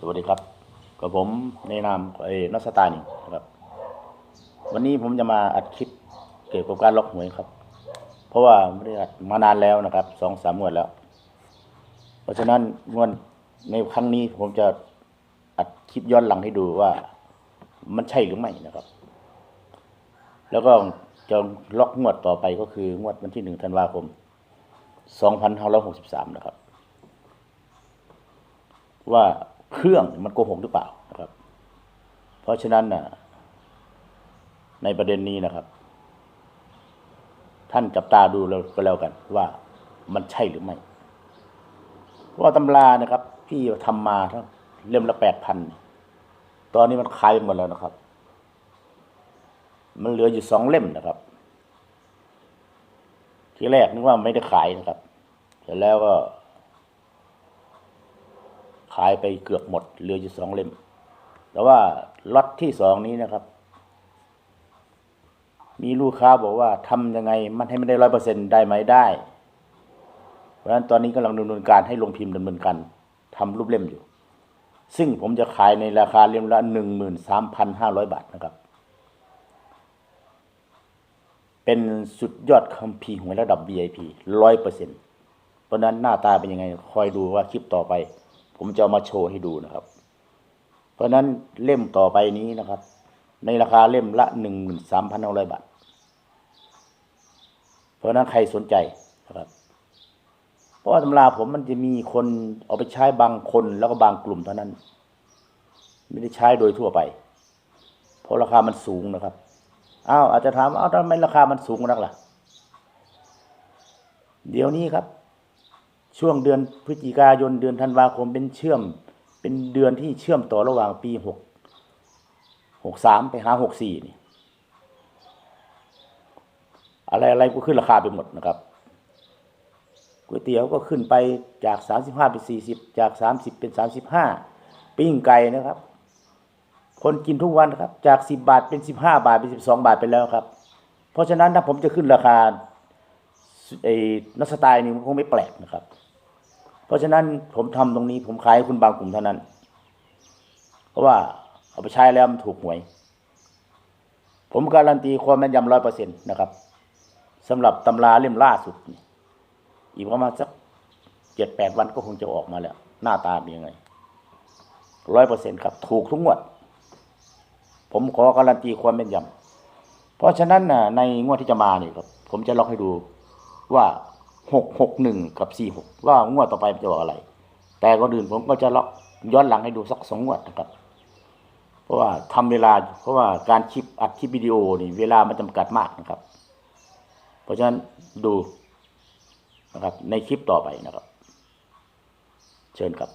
สวัสดีครับ กับผมในนามไอ้นักสตาร์นี่นะครับ วันนี้ผมจะมาอัดคลิปเกี่ยวกับการล็อกหวยครับ เพราะว่าไม่ได้อัดมานานแล้วนะครับสองสามงวดแล้ว เพราะฉะนั้นงวดในครั้งนี้ผมจะอัดคลิปย้อนหลังให้ดูว่ามันใช่หรือไม่นะครับ แล้วก็จะล็อกงวดต่อไปก็คืองวดวันที่หนึ่งธันวาคมสองพันห้าร้อยหกสิบสามนะครับ ว่า เครื่องมันโกหกหรือเปล่านะครับ เพราะฉะนั้นน่ะในประเด็นนี้นะครับ ท่านจับตาดูแล้วก็แล้วกัน ว่ามันใช่หรือไม่เพราะตำรานะครับ พี่ทำมาทั้งเล่มละแปดพันตอนนี้มันขายไปหมดแล้วนะครับ มันเหลืออยู่สองเล่มนะครับ ทีแรกนึกว่าไม่ได้ขายนะครับเสร็จแล้วก็ายไปเกือบหมดเหลืออยู่สองเล่ม แต่ว่าล็อตที่สองนี้นะครับ มีลูกค้าบอกว่าทำยังไงมันให้มันได้ร้อยเปอร์เซ็นได้ไหมได้ เพราะฉะนั้นตอนนี้กำลังดำเนินการให้ลงพิมพ์ดำเนินการทำรูปเล่มอยู่ ซึ่งผมจะขายในราคาเล่มละหนึ่งหมื่นสามพันห้าร้อยบาทนะครับ เป็นสุดยอดคัมภีร์หวยระดับ VIP ร้อยเปอร์เซ็นเพราะนั้นหน้าตาเป็นยังไง คอยดูว่าคลิปต่อไป ผมจะมาโชว์ให้ดูนะครับ เพราะนั้นเล่มต่อไปนี้นะครับ ในราคาเล่มละหนึ่งหมื่นสามพันห้าร้อยบาท เพราะฉะนั้นใครสนใจนะครับ เพราะว่าตำราผมมันจะมีคนเอาไปใช้บางคนแล้วก็บางกลุ่มเท่านั้น ไม่ได้ใช้โดยทั่วไป เพราะราคามันสูงนะครับอ้าวอาจจะถามอ้าวทำไมราคามันสูงนักล่ะ เดี๋ยวนี้ครับ ช่วงเดือนพฤศจิกายนเดือนธันวาคมเป็นเชื่อม เป็นเดือนที่เชื่อมต่อระหว่างปีหกหกสามไปหาหกสี่นี่อะไรอะไรก็ขึ้นราคาไปหมดนะครับก๋วยเตี๋ยวก็ขึ้นไปจากสามสิบห้าเป็นสี่สิบจากสามสิบเป็นสามสิบห้าปิ้งไก่นะครับ คนกินทุกวันครับ จากสิบบาทเป็นสิบห้าบาทเป็นสิบสองบาทไปแล้วครับ เพราะฉะนั้นถ้าผมจะขึ้นราคาไอ้นัสไตล์นี่มันคงไม่แปลกนะครับ เพราะฉะนั้นผมทำตรงนี้ผมขายให้คุณบางกลุ่มเท่านั้น เพราะว่าเอาไปใช้แล้วมันถูกหวย ผมการันตีความแม่นยำร้อยเปอร์เซ็นต์นะครับสำหรับตำราเล่มล่าสุด อีกประมาณสักเจ็ดแปดวันก็คงจะออกมาแล้ว หน้าตาเป็นยังไงร้อยเปอร์เซ็นต์ครับ ถูกทุกงวด ผมขอการันตีความแม่นยำเพราะฉะนั้นน่ะในงวดที่จะมานี่ครับ ผมจะล็อกให้ดูว่า หกหกหนึ่งกับสี่หกว่างวดต่อไปจะออกอะไร แต่ก่อนอื่นผมก็จะล็อกย้อนหลังให้ดูสักสองงวดนะครับ เพราะว่าทำเวลาเพราะว่าการคลิปอัดคลิปวิดีโอนี่เวลามันจำกัดมากนะครับ เพราะฉะนั้นดูนะครับในคลิปต่อไปนะครับ เชิญครับ